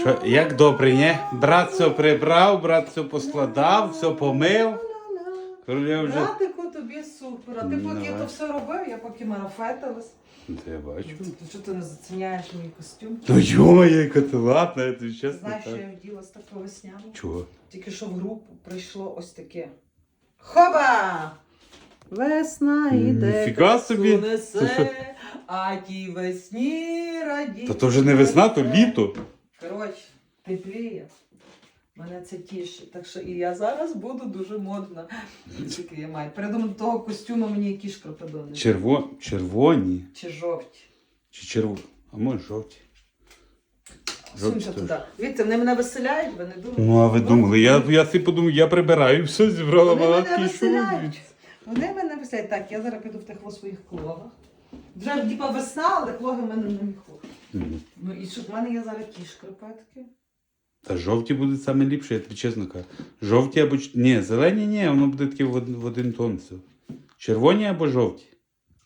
Що, як добре, ні? Брат все прибрав, брат все поскладав, все помив. Королева вже. Братику, тобі супер. А ти Ну, поки давай. то все робив, я поки марафетилась. Та я бачу. Ти що ти не заціняєш мій костюм? Ну йо, яка ти ладна, я тобі чесно Знаєш, що так. я вділа з такого весняного? Чого? Тільки що в групу прийшло ось таке. Хоба! Весна М, іде, фіга красу собі. несе, а тій весні раді. Та то вже не весна, то літо. Коротше, тепліє. Мене це тішить. Так що і я зараз буду дуже модна. Тільки я маю. Передумав до того костюму мені якісь крокодони. Черво... Червоні. Чи жовті. Чи червоні? А може жовті. Теж. туди. Видите, вони мене веселяють, ви не думаєте? Ну, а ви думали, я, я собі подумав, я прибираю, все зібрала Вони мене балатки і веселяють. Вони мене веселяють. Так, я зараз піду в тих во своїх клогах. Вже діпа весна, але клоги в мене на міху. Мгм. Ну і що в мене є зараз ті шкарпетки. Та жовті будуть саме ліпше, я тобі чесно кажу. Жовті або ч- ні, зелені ні, воно буде таке в один, в один тон все. Червоні або жовті.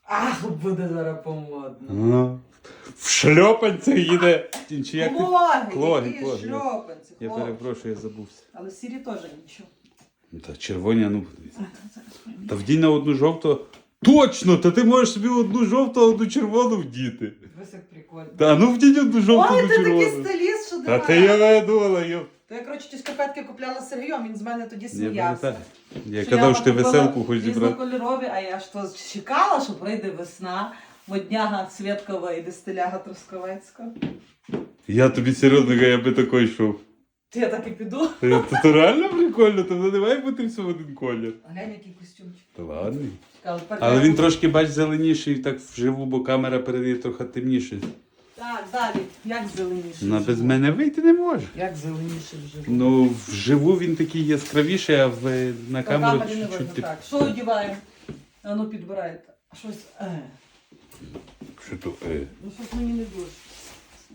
Ах, буде зараз помодно. Ага. В шльопанцях їде. Чи як ти? Клоги, Клоги, які клоги. шльопанці, Я хлопці. перепрошую, я забувся. Але сірі теж нічого. Ну, Та червоні, а ну подивіться. Та вдій на одну жовту. Точно! Та ти можеш собі одну жовту, а одну червону вдіти. Ось як прикольно. Та ну вдіть одну жовту, Ой, одну ти такий червону. стиліст, що Та ти я видумала, йоп. То я, коротше, ті шкарпетки купляла з Сергієм, він з мене тоді сміявся. Я казав, що ти веселку хочеш зібрати. Різнокольорові, а я ж то чекала, що прийде весна, модняга Цвєткова і дистиляга Трускавецька. Я тобі серйозно я би такий йшов. То я так і піду. Та Це реально прикольно, то не має бути все в один колір. Глянь, який костюмчик. Та ладно. Тепер Але я- він трошки, бач, зеленіший, так вживу, бо камера передає трохи темніше. Так, далі. Як зеленіше? На вживу? без мене вийти не може. Як зеленіше вживу? Ну, вживу він такий яскравіший, а в, на По камеру камері не чуть-чуть. видно. тип- Так, що одіваємо? А ну підбирайте. А Щось. Е. Що то? Е. Ну щось мені не дуже.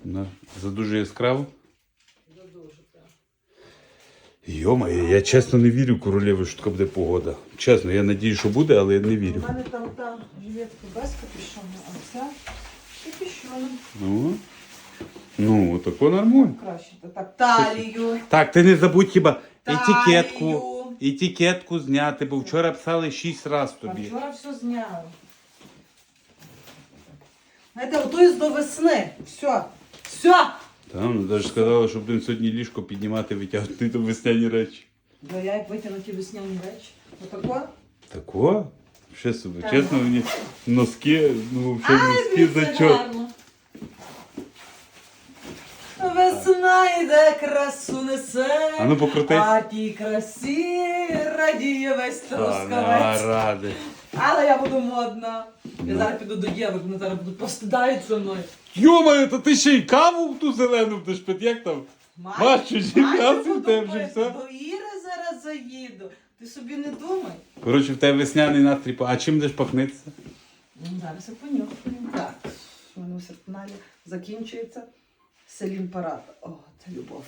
На, за дуже яскраво. Йомає, я чесно не вірю королеві, що така буде погода. Чесно, я надію, що буде, але я не вірю. У мене там та жилетка без капюшона, а ця з капюшоном. Ну, ну тако нормально. Краще. то Так, талію. Так, ти не забудь хіба Талію. етикетку. Етикетку зняти, бо вчора писали 6 разів А тобі. вчора все зняли. Знаєте, готуюсь до весни. Все. Все. Там ну, навіть сказали, що будемо сьогодні ліжко піднімати, витягнути до весняні речі. Бо я як витягнуті весняні речі. Отако. Тако? Ще собі, чесно, мені носки, ну взагалі носки це зачот. гарно. Весна йде, красу несе. А ну покрутись. А тій красі радіє весь трускавець. ради. Але я буду модна. Я Ну. зараз піду до дівок, вони зараз будуть постидають зі мною. Йомаю, то ти ще й каву в ту зелену будеш пити, як там? Машу, жінка, в тебе вже все. До Іри зараз заїду. Ти собі не думай. Коротше, в тебе весняний настрій. А чим будеш пахнитися? Ну, Зараз я понюхаю. Так, у мене все в закінчується. Селін Парад. О, це любов.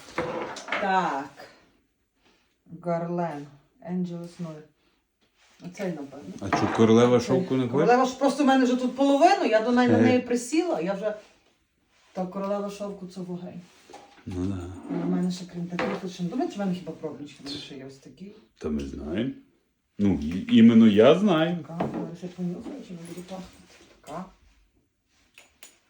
Так. Гарлен. Angelus Noir. Оцей, напевно. А що, королева шовку не хоче? Королева ж просто в мене вже тут половину, я до неї на Е. неї присіла, я вже. Та королева шовку це вогонь. Ну да. У мене ще крім таких лише. Думаєте, в мене хіба пробнички, мене ще є ось такі. Та ми знаємо. Ну, і- іменно я знаю. Така, я ще понюхаю, чи не буду пахнути. Така.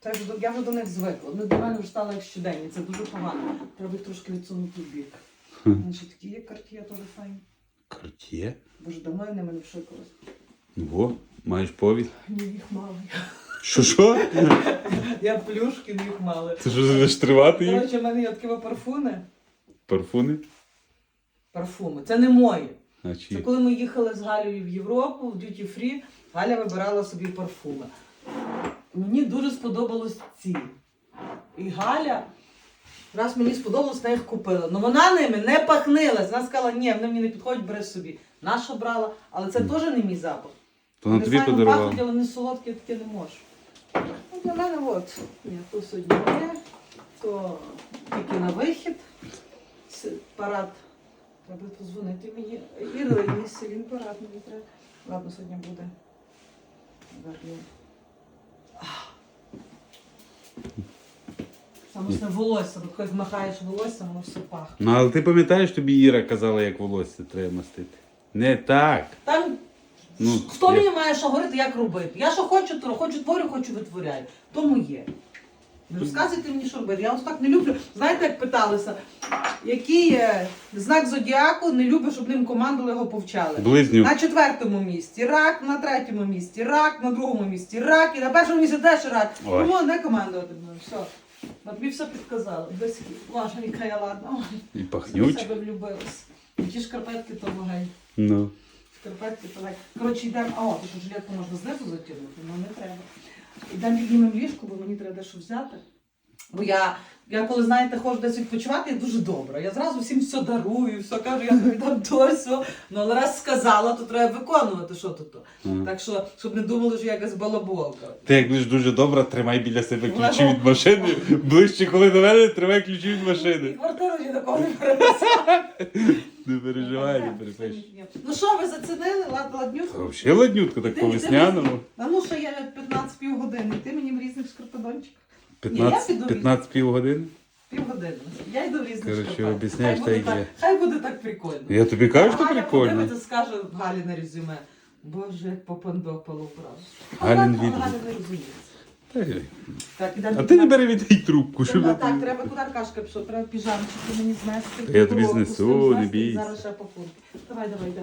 До- я вже до них звикла. Вони до мене вже стали як щоденні, це дуже погано. Треба їх трошки відсунути в бік. Ще такі є карт'є, теж файні. Карт'є? Боже, давно я ними не вшикалась. Ну, Во, маєш повід. Ні, їх мало. Що що? Я плюшки, їх мало. Ти що будеш тривати їх? Коротше, в мене є такі парфуни. Парфуни? Парфуми. Це не мої. А Це коли ми їхали з Галею в Європу, в Duty Free, Галя вибирала собі парфуми. Мені дуже сподобалось ці. І Галя, раз мені сподобалось, вона їх купила. Ну вона ними не пахнилась. Вона сказала, ні, вони мені не підходять, бери собі. Наша брала, але це теж не мій запах. То на тобі пахнуть, але не солодкі, я таке не можу. Ну, для мене от. Ні, то сьогодні моє, то тільки на вихід. Парад. Треба позвонити мені. Ірині, Селін парад мені треба. Ладно, сьогодні буде. Гарно. Ж не волосся, коли змахаєш волосся, воно все пахне. Ну, але ти пам'ятаєш, тобі Іра казала, як волосся треба мастити. Не так. Там Ну, хто я- мені має що говорити, як робити? Я що хочу, то хочу творю, хочу витворяю. То моє. Не розказуйте мені, що робити. Я ось так не люблю. Знаєте, як питалися, який е, знак зодіаку не любить, щоб ним командували, його повчали. Близнюк. На четвертому місці рак, на третьому місці рак, на другому місці рак, і на першому місці теж рак. Ой. Тому не командувати мною. Все. От мені все підказали. Без Ваша яка я І Я себе влюбилась. І ті шкарпетки то вогонь. Ну. Шкарпетки то легень. Коротше, йдемо. А, о, тут жилетку можна знизу затягнути, але не треба. Йдемо піднімемо ліжку, бо мені треба дещо взяти. Бо я, я коли, знаєте, ходжу десь відпочивати, я дуже добра. Я зразу всім все дарую, все кажу, я віддам то, все. Ну, але раз сказала, то треба виконувати, що тут. то. Ага. Так що, щоб не думали, що я якась балаболка. Ти як будеш дуже добра, тримай біля себе ключі від машини. Ближче, коли до мене, тримай ключі від І машини. квартиру ні до кого не переписала. Не переживай, не перепиш. Ну що, ви зацінили лад, ладнюку? Взагалі ладнютка, так по весняному. А ну що я 15 півгодини, ти мені в різних шкарпедончиках. 15, піду 15 півгодини. Півгодини. Я йду в різних Коротше, шкарпетках. об'ясняєш, Хай буде та й так- є. Хай буде так прикольно. Я тобі кажу, що прикольно. подивиться, скаже Галі на резюме. Боже, як попандопало вбрав. Галін відгук. Галя не розуміється. Та й- Так, ідемо А ти не бери від її трубку, щоб я так, треба куди Аркашка пішов, треба піжамчики мені знести. Я тобі коробку з знесу, не знести, бійся. Зараз ще покурку. Давай, давай, йде.